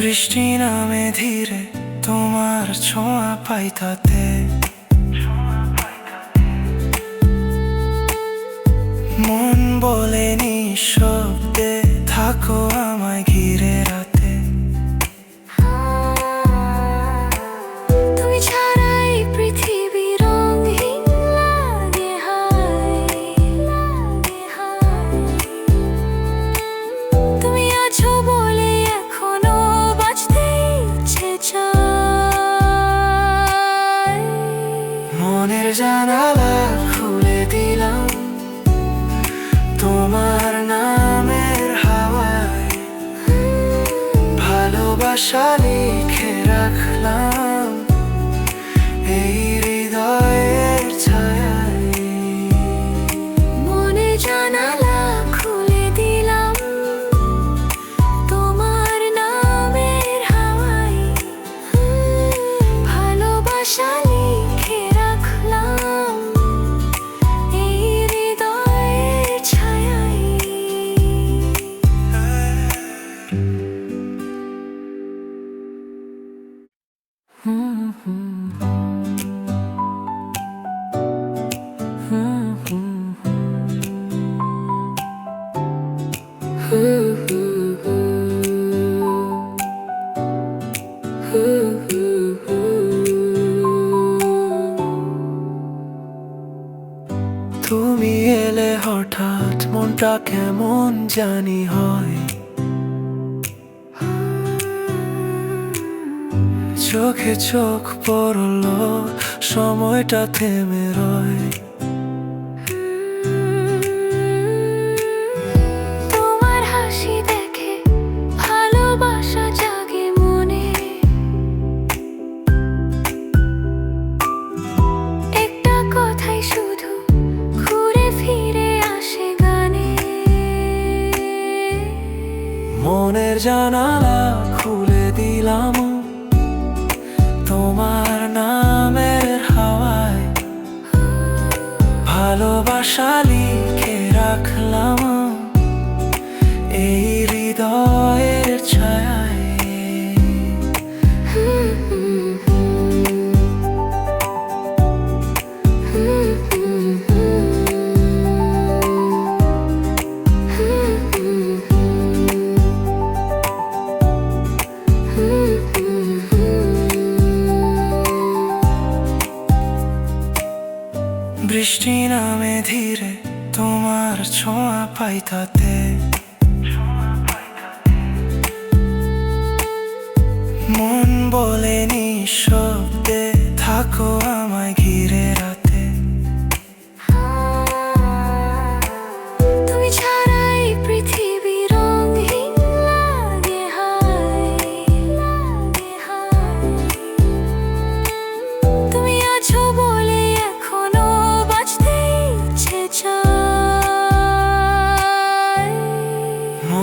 বৃষ্টি নামে ধীরে তোমার ছোঁয়া পাই তাতে। মন বলে নিঃশব্দে ভালোবাসা লিখে রাখলাম। মনটা কেমন জানি হয়। চোখে চোখ পড়ল সময়টা থেমে রয়। পাই তাতে মন বলে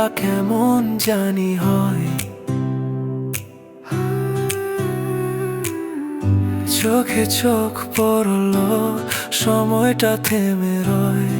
মনটা কেমন জানি হয়। চোখে চোখ পড়ল সময়টা থেমে রয়।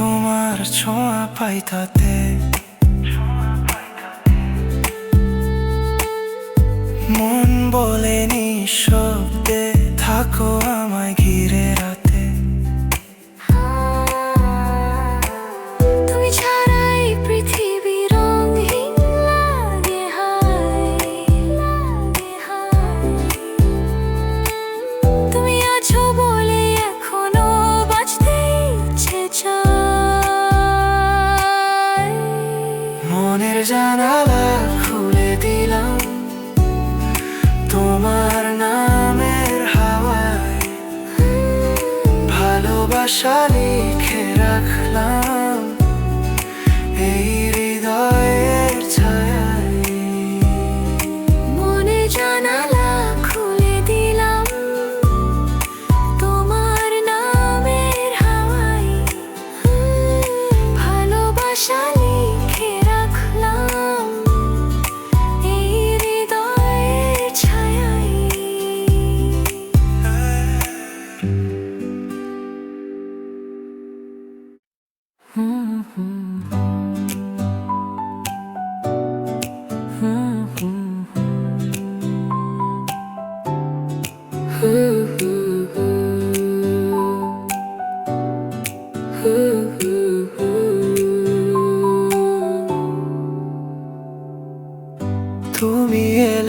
তোমার ছোঁয়া পাই তাতে। মন বলেনি শব্দে থাকো আমায়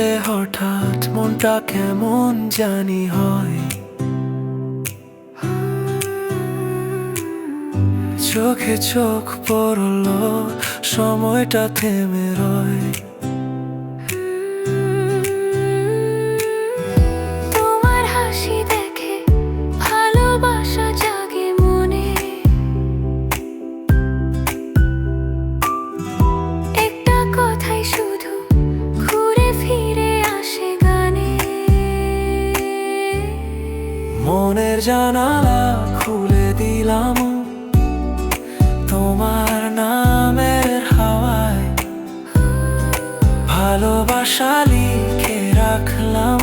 গেলে হঠাৎ মনটা কেমন জানি হয়। চোখে চোখ পড়ল সময়টা থেমে রয়। আশা লিখে রাখলাম।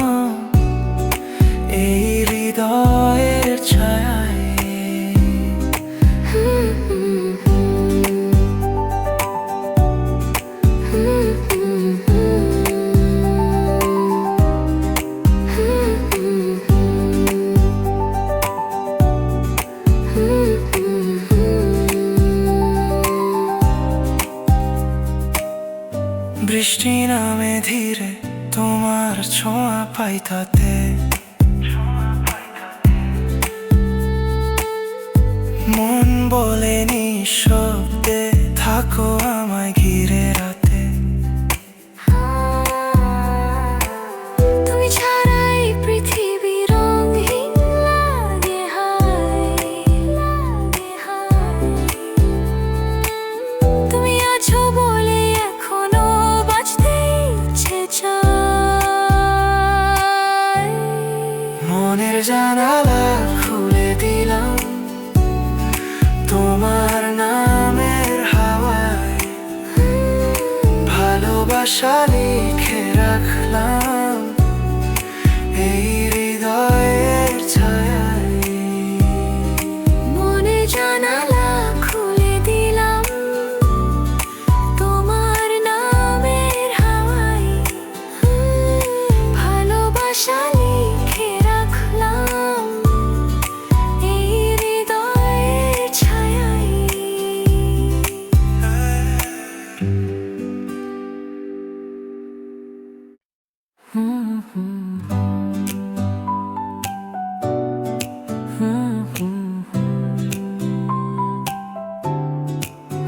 বৃষ্টি নামে ধীরে তোমার ছোঁয়া পাই তাতে। মন বলে নিঃশব্দে থাকো আমায় ভালোবাসা